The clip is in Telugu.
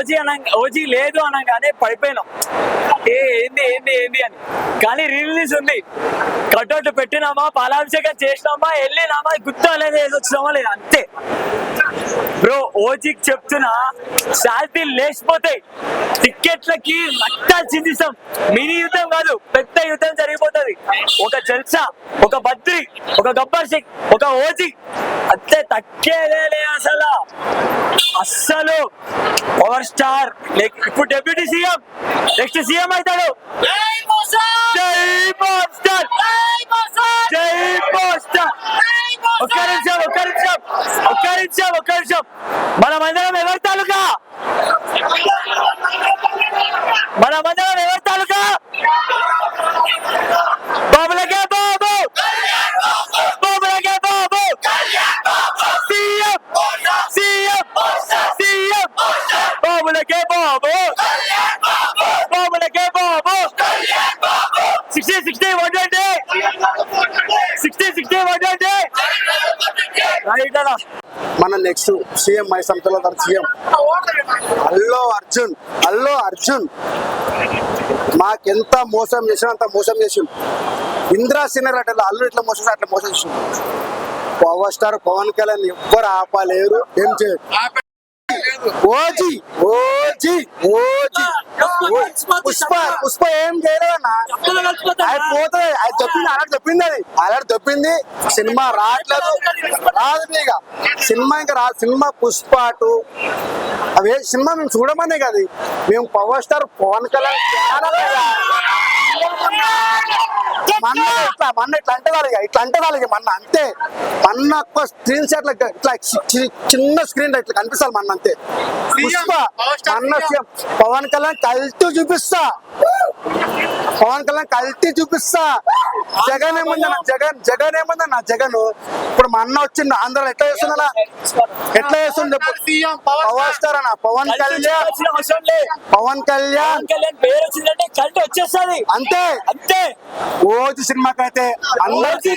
ఓజీ అన ఓజీ లేదు అనగానే పడిపోయినాం. ఏ ఏంది ఏంది ఏంది అని. కానీ రిలీజ్ ఉంది. కటౌట్ పెట్టినామా పాలాభిషేకం చేసినామా వెళ్ళినామా గుర్తు లేదా వచ్చినామా లేదు అంతే. బ్రో ఓజీకి చెప్తున్నా శాంతి లేచిపోతాయి టిక్కెట్లకి నట్టాలు చిందిస్తాం. మినీ యుద్ధం కాదు పెద్ద యుద్ధం ఒక జల్సా ఒక బద్రి ఒక గబ్బర్ సింగ్ ఒక ఓజీ. అంతే తక్కేదే అసలు. అస్సలు పవర్ స్టార్. లైక్ ఇప్పుడు డెప్యూటీ సీఎం. నెక్స్ట్ సీఎం అవుతాడు. జై పవర్ స్టార్ జై పవర్ స్టార్ ఒక్క నిమిషం ఒక్క నిమిషం ఒక్క నిమిషం ఒక్క నిమిషం. మనమందరం ఎవరి sixty sixty one twenty sixty sixty one twenty right అలా మన నెక్స్ట్ సీఎం మై సంతలో తన సీఎం అల్లో అర్జున్ అల్లో అర్జున్. మాకెంత మోసం చేసినా అంత మోసం చేసి ఇందిరా సినిమా అట్లా అల్లు ఇట్లా మోసం అట్లా మోసం చేసి పవర్ స్టార్ పవన్ కళ్యాణ్ ఎవ్వరు ఆపలేరు. ఏం చేయరు OG OG OG. Pushpa Pushpa ఏం చేయలేదన్నా అది పోతుంది అది చెప్పింది అలా చెప్పింది అది. అలా చెప్పింది సినిమా రావట్లేదు. రాదు ఇక. సినిమా ఇంకా రాదు. సినిమా పుష్ప అటు. అవే సినిమా మేము చూడమనే కదా. మేము పవర్ స్టార్ పవన్ కళ్యాణ్. మన్న ఇట్లా మన్న ఇట్లా అంటే వాళ్ళకి ఇట్లా అంటే వాళ్ళకి మన్న అంతే. మన్న ఒక్క స్క్రీన్ షాట్ ఇట్లా చిన్న స్క్రీన్ ఇట్లా కనిపిస్తారు మన్న అంతే. పుష్ప మన్న పవన్ కళ్యాణ్ కల్తూ చూపిస్తా. పవన్ కళ్యాణ్ కల్తీ చూపిస్తా. జగన్ ఏముందన్న జగన్ జగన్ ఏముందన్న జగన్. ఇప్పుడు మా అన్న వచ్చిండు ఆంధ్ర ఎట్లా చేస్తున్నా ఎట్లా చేస్తుంది పవర్ స్టార్ అన్న పవన్ కళ్యాణ్. పవన్ కళ్యాణ్. పేరు వచ్చిందంటే కల్ట్ వచ్చేస్తుంది. అంతే. అంతే. ఓజు సినిమాకైతే అందరికీ